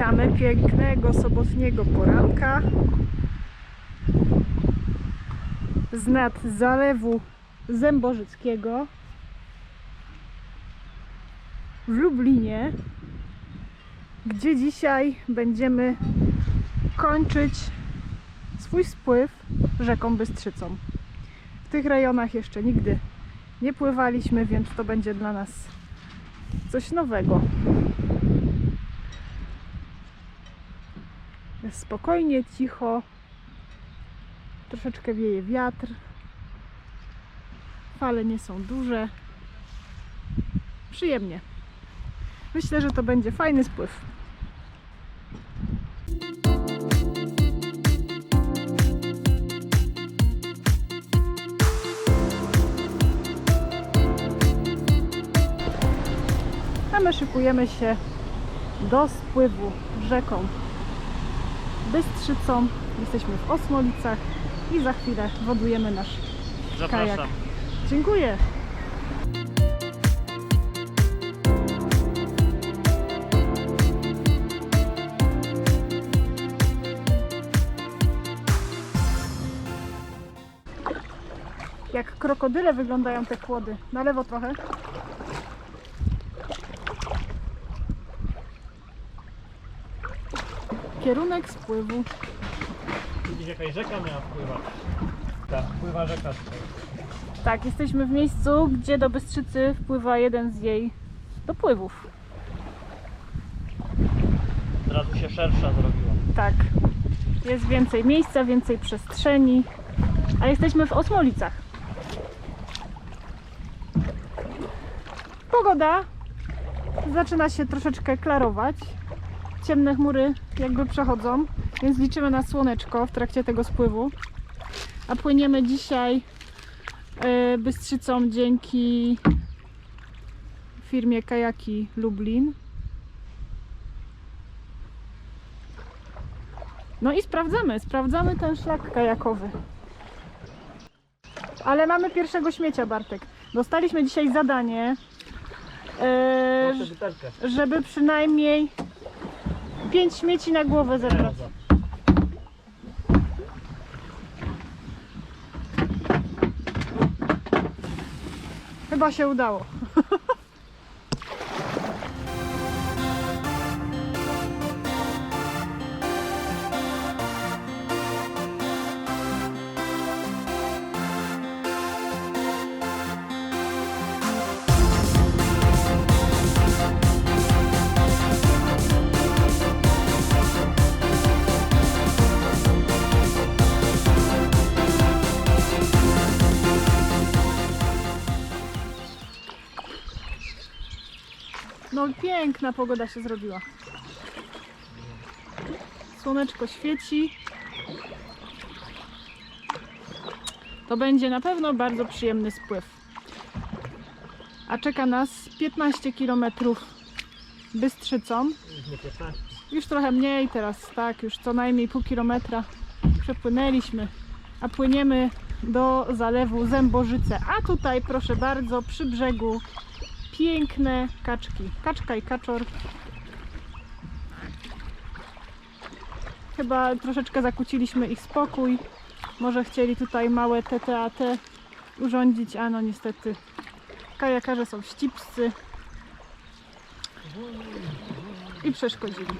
Witamy pięknego sobotniego poranka z nad zalewu Zębożyckiego w Lublinie, gdzie dzisiaj będziemy kończyć swój spływ rzeką Bystrzycą. W tych rejonach jeszcze nigdy nie pływaliśmy, więc to będzie dla nas coś nowego. Spokojnie, cicho. Troszeczkę wieje wiatr. Fale nie są duże. Przyjemnie. Myślę, że to będzie fajny spływ. A my szykujemy się do spływu rzeką Bystrzycą. Jesteśmy w Osmolicach i za chwilę wodujemy nasz Zapraszam. Kajak. Dziękuję. Jak krokodyle wyglądają te kłody. Na lewo trochę. Kierunek spływu. Widzisz jakaś rzeka miała wpływać. Tak, wpływa rzeka tutaj. Tak, jesteśmy w miejscu, gdzie do Bystrzycy wpływa jeden z jej dopływów. Od razu się szersza zrobiła. Tak. Jest więcej miejsca, więcej przestrzeni. A jesteśmy w Osmolicach. Pogoda zaczyna się troszeczkę klarować. Ciemne chmury jakby przechodzą, więc liczymy na słoneczko w trakcie tego spływu. A płyniemy dzisiaj e, Bystrzycą dzięki firmie Kajaki Lublin. No i sprawdzamy, sprawdzamy ten szlak kajakowy. Ale mamy pierwszego śmiecia, Bartek. Dostaliśmy dzisiaj zadanie, e, żeby przynajmniej 5 śmieci na głowę zebrać. Chyba się udało. No piękna pogoda się zrobiła. Słoneczko świeci. To będzie na pewno bardzo przyjemny spływ. A czeka nas 15 km Bystrzycą. Już nie 15. Już trochę mniej teraz, tak, już co najmniej pół kilometra przepłynęliśmy, a płyniemy do zalewu Zębożyce. A tutaj, proszę bardzo, przy brzegu piękne kaczki. Kaczka i kaczor. Chyba troszeczkę zakłóciliśmy ich spokój. Może chcieli tutaj małe TTAT urządzić, a no niestety kajakarze są wścibscy i przeszkodzili.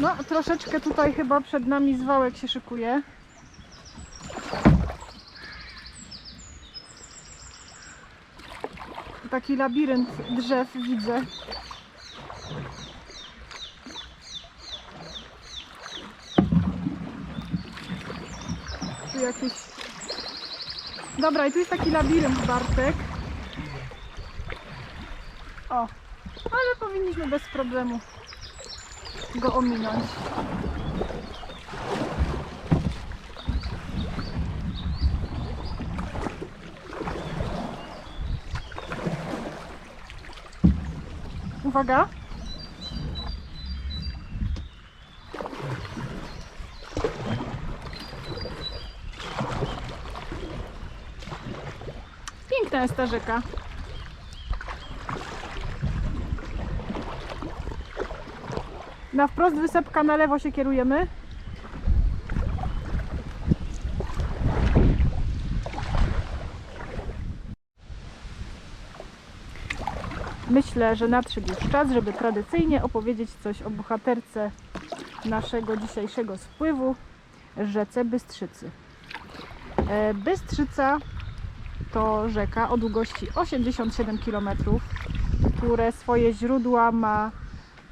No, troszeczkę tutaj chyba przed nami zwałek się szykuje. Taki labirynt drzew widzę. Tu jakieś... Dobra, i tu jest taki labirynt, Bartek. O, ale powinniśmy bez problemu go ominąć. Uwaga. Piękna jest ta rzeka. Na wprost wysepka, na lewo się kierujemy. Myślę, że nadszedł już czas, żeby tradycyjnie opowiedzieć coś o bohaterce naszego dzisiejszego spływu, rzece Bystrzycy. E, Bystrzyca to rzeka o długości 87 km, które swoje źródła ma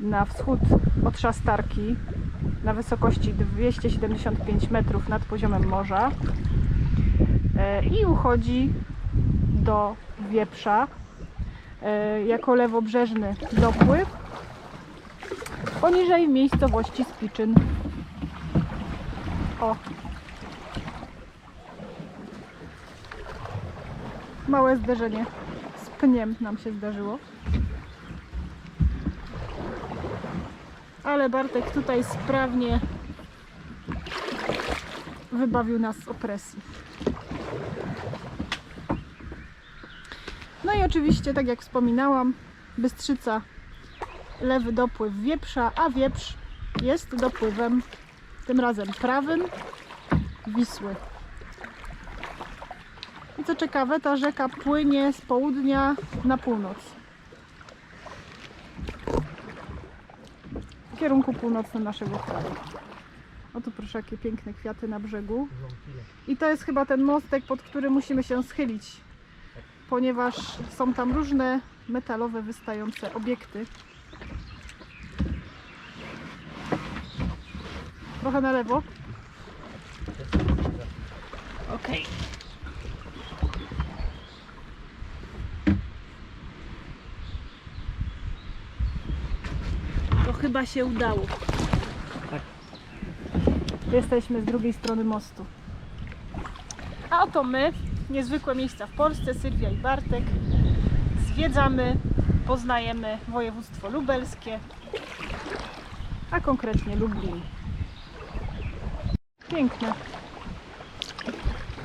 na wschód od Szastarki na wysokości 275 metrów nad poziomem morza e, i uchodzi do Wieprza e, jako lewobrzeżny dopływ poniżej miejscowości Spiczyn. O, małe zderzenie z pniem nam się zdarzyło. Ale Bartek tutaj sprawnie wybawił nas z opresji. No i oczywiście, tak jak wspominałam, Bystrzyca lewy dopływ Wieprza, a Wieprz jest dopływem tym razem prawym Wisły. I co ciekawe, ta rzeka płynie z południa na północ. Kierunku północnym naszego kraju. Oto proszę, jakie piękne kwiaty na brzegu. I to jest chyba ten mostek, pod który musimy się schylić, ponieważ są tam różne metalowe wystające obiekty. Trochę na lewo. Okej. To chyba się udało. Tak. Jesteśmy z drugiej strony mostu. A oto my, niezwykłe miejsca w Polsce, Sylwia i Bartek. Zwiedzamy, poznajemy województwo lubelskie, a konkretnie Lublin. Piękne.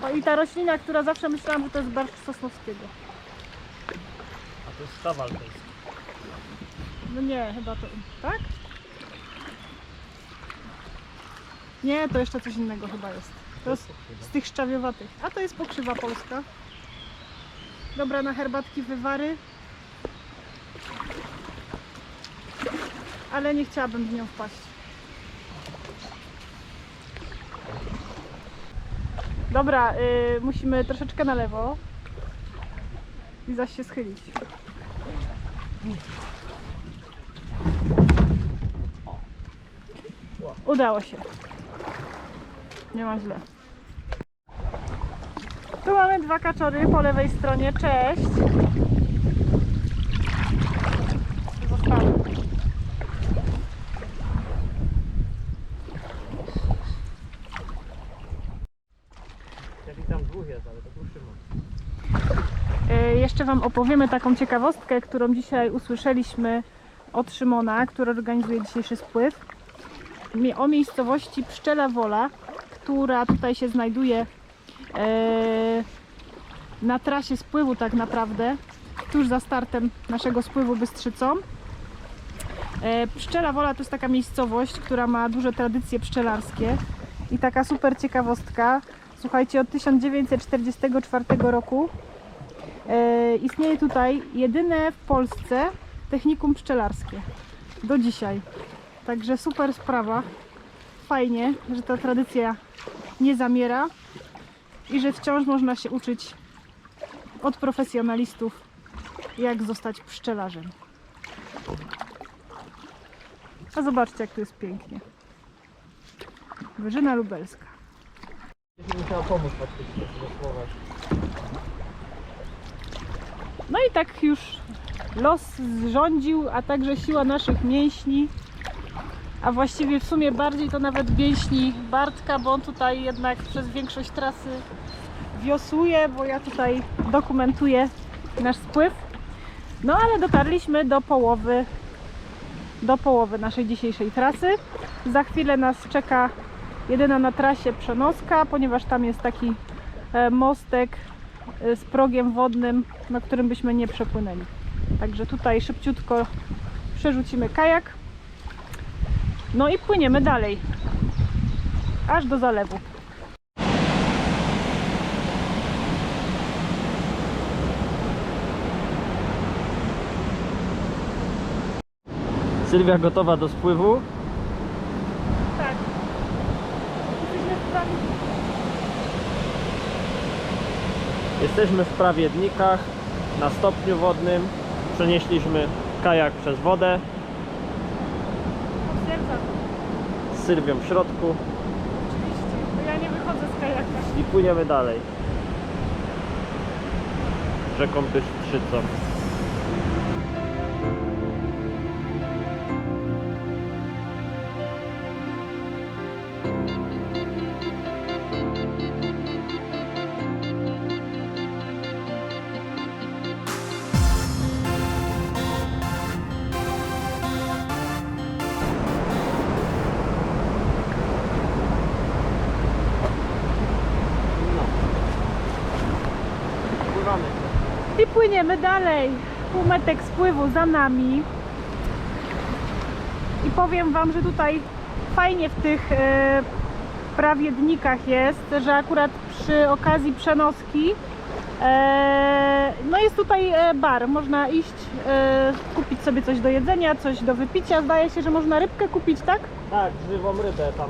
O i ta roślina, która zawsze myślałam, że to jest barszcz Sosnowskiego. A to jest stawal to jest. No nie, chyba to. Tak? Nie, to jeszcze coś innego chyba jest. To jest z tych szczawiowatych. A to jest pokrzywa polska. Dobra na herbatki, wywary. Ale nie chciałabym w nią wpaść. Dobra, y, musimy troszeczkę na lewo. I zaś się schylić. Udało się. Nie ma źle. Tu mamy dwa kaczory po lewej stronie. Cześć. Zostały. Dwóch jest, ale to ruszymy. E, Jeszcze Wam opowiemy taką ciekawostkę, którą dzisiaj usłyszeliśmy od Szymona, który organizuje dzisiejszy spływ. O miejscowości Pszczela Wola, która tutaj się znajduje e, na trasie spływu tak naprawdę, tuż za startem naszego spływu Bystrzycą. E, Pszczela Wola to jest taka miejscowość, która ma duże tradycje pszczelarskie i taka super ciekawostka. Słuchajcie, od 1944 roku E, istnieje tutaj jedyne w Polsce technikum pszczelarskie. Do dzisiaj. Także super sprawa. Fajnie, że ta tradycja nie zamiera i że wciąż można się uczyć od profesjonalistów, jak zostać pszczelarzem. A zobaczcie, jak tu jest pięknie. Wyżyna Lubelska. No i tak już los zrządził, a także siła naszych mięśni, a właściwie w sumie bardziej to nawet mięśni Bartka, bo on tutaj jednak przez większość trasy wiosłuje, bo ja tutaj dokumentuję nasz spływ. No ale dotarliśmy do połowy, do połowy naszej dzisiejszej trasy. Za chwilę nas czeka jedyna na trasie przenoska, ponieważ tam jest taki e, mostek y, z progiem wodnym, na którym byśmy nie przepłynęli. Także tutaj szybciutko przerzucimy kajak. No i płyniemy dalej. Aż do zalewu. Sylwia gotowa do spływu. Tak. Jesteśmy w prawie. Jesteśmy w prawiednikach na stopniu wodnym. Przenieśliśmy kajak przez wodę z Sylwią w środku Oczywiście. Bo ja nie wychodzę z kajaka. i płyniemy dalej. Rzeką Bystrzycą. Dalej. Półmetek spływu za nami. I powiem Wam, że tutaj fajnie w tych e, prawiednikach jest, że akurat przy okazji przenoski e, no jest tutaj e, bar. Można iść, e, kupić sobie coś do jedzenia, coś do wypicia. Zdaje się, że można rybkę kupić, tak? Tak, żywą rybę tam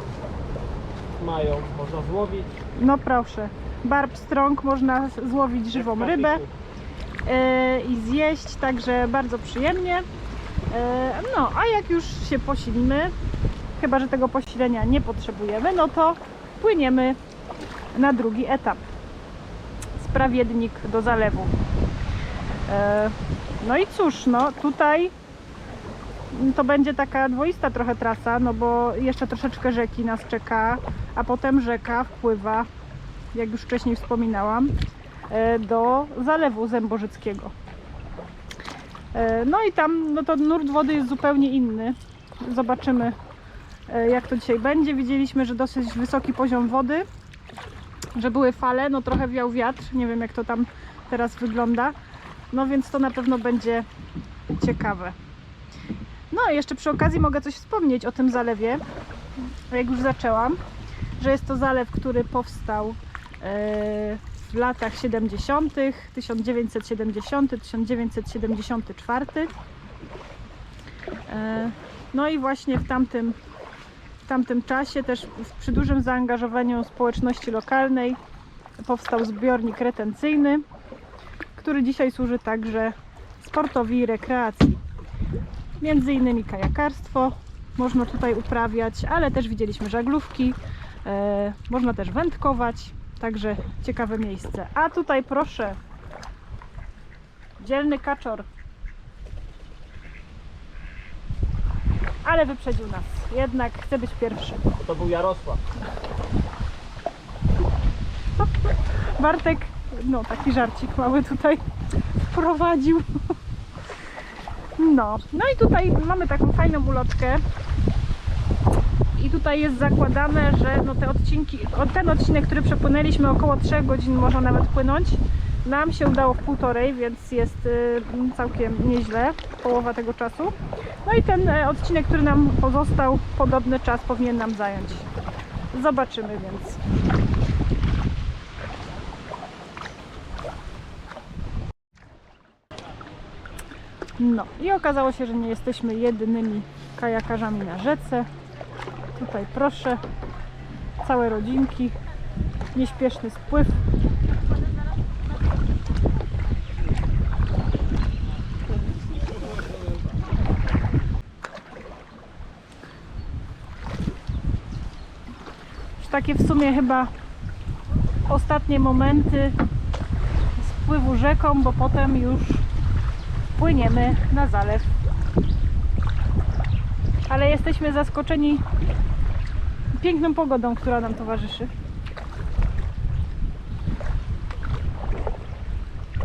mają, można złowić. No proszę. Bar Pstrąg, można złowić żywą rybę. E, i zjeść, także bardzo przyjemnie. E, No, a jak już się posilimy, chyba że tego posilenia nie potrzebujemy, no to płyniemy na drugi etap. Sprawiednik do zalewu. E, No i cóż, no tutaj to będzie taka dwoista trochę trasa, no bo jeszcze troszeczkę rzeki nas czeka, a potem rzeka wpływa, jak już wcześniej wspominałam, do zalewu zębożyckiego. E, No i tam no to nurt wody jest zupełnie inny. Zobaczymy e, jak to dzisiaj będzie. Widzieliśmy, że dosyć wysoki poziom wody, że były fale, no trochę wiał wiatr, nie wiem jak to tam teraz wygląda. No więc to na pewno będzie ciekawe. No i jeszcze przy okazji mogę coś wspomnieć o tym zalewie, jak już zaczęłam, że jest to zalew, który powstał e, w latach 70., 1970-1974. E, No i właśnie w tamtym, w tamtym czasie, też przy dużym zaangażowaniu społeczności lokalnej, powstał zbiornik retencyjny, który dzisiaj służy także sportowi i rekreacji. Między innymi kajakarstwo można tutaj uprawiać, ale też widzieliśmy żaglówki, e, można też wędkować, także ciekawe miejsce. A tutaj proszę, dzielny kaczor. Ale wyprzedził nas, jednak chce być pierwszy. To był Jarosław. Bartek, no taki żarcik mały tutaj wprowadził. No, no i tutaj mamy taką fajną ulotkę. Tutaj jest zakładane, że no te odcinki, ten odcinek, który przepłynęliśmy około 3 godzin można nawet płynąć. Nam się udało w półtorej, więc jest y, całkiem nieźle, połowa tego czasu. No i ten e, odcinek, który nam pozostał, podobny czas powinien nam zająć. Zobaczymy więc. No i okazało się, że nie jesteśmy jedynymi kajakarzami na rzece. Tutaj proszę, całe rodzinki, nieśpieszny spływ. Już takie w sumie chyba ostatnie momenty spływu rzeką, bo potem już płyniemy na zalew. Ale jesteśmy zaskoczeni piękną pogodą, która nam towarzyszy.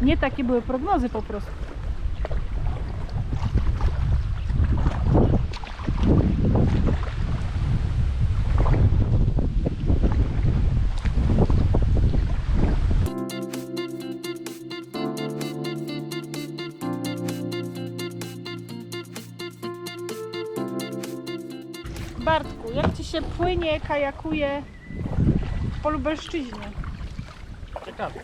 Nie takie były prognozy po prostu. Płynie, kajakuje po Lubelszczyźnie? Ciekawe.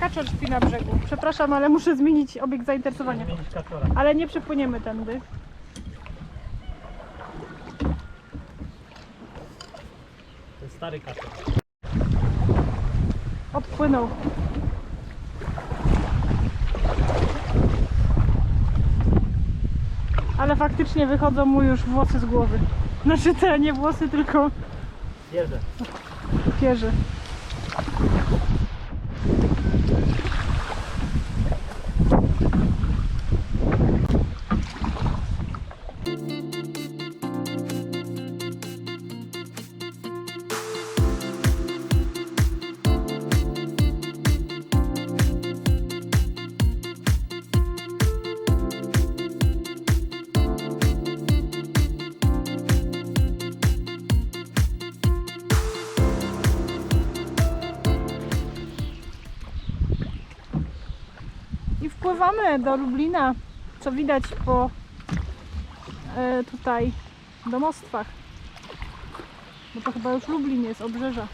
Kaczor śpi na brzegu. Przepraszam, ale muszę zmienić obiekt zainteresowania. Zmienić kaczora. Ale nie przepłyniemy tędy. To jest stary kaczor. Odpłynął. Ale faktycznie wychodzą mu już włosy z głowy. Znaczy te nie włosy, tylko Jeżdżę. pierzy. Do Lublina, co widać po e, tutaj domostwach. Bo to chyba już Lublin jest, obrzeża.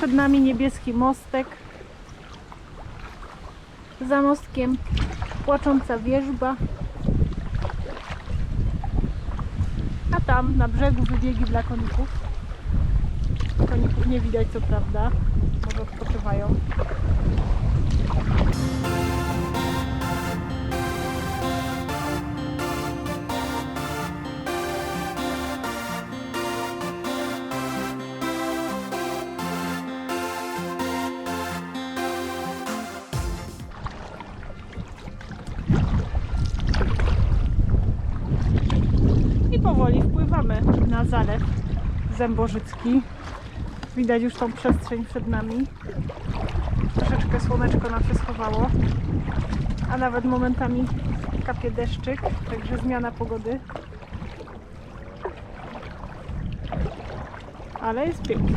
Przed nami niebieski mostek. Za mostkiem płacząca wierzba. A tam na brzegu wybiegi dla koników. Koników nie widać co prawda, może odpoczywają. Zębożycki. Widać już tą przestrzeń przed nami. Troszeczkę słoneczko nam się schowało, a nawet momentami kapie deszczyk, także zmiana pogody. Ale jest pięknie.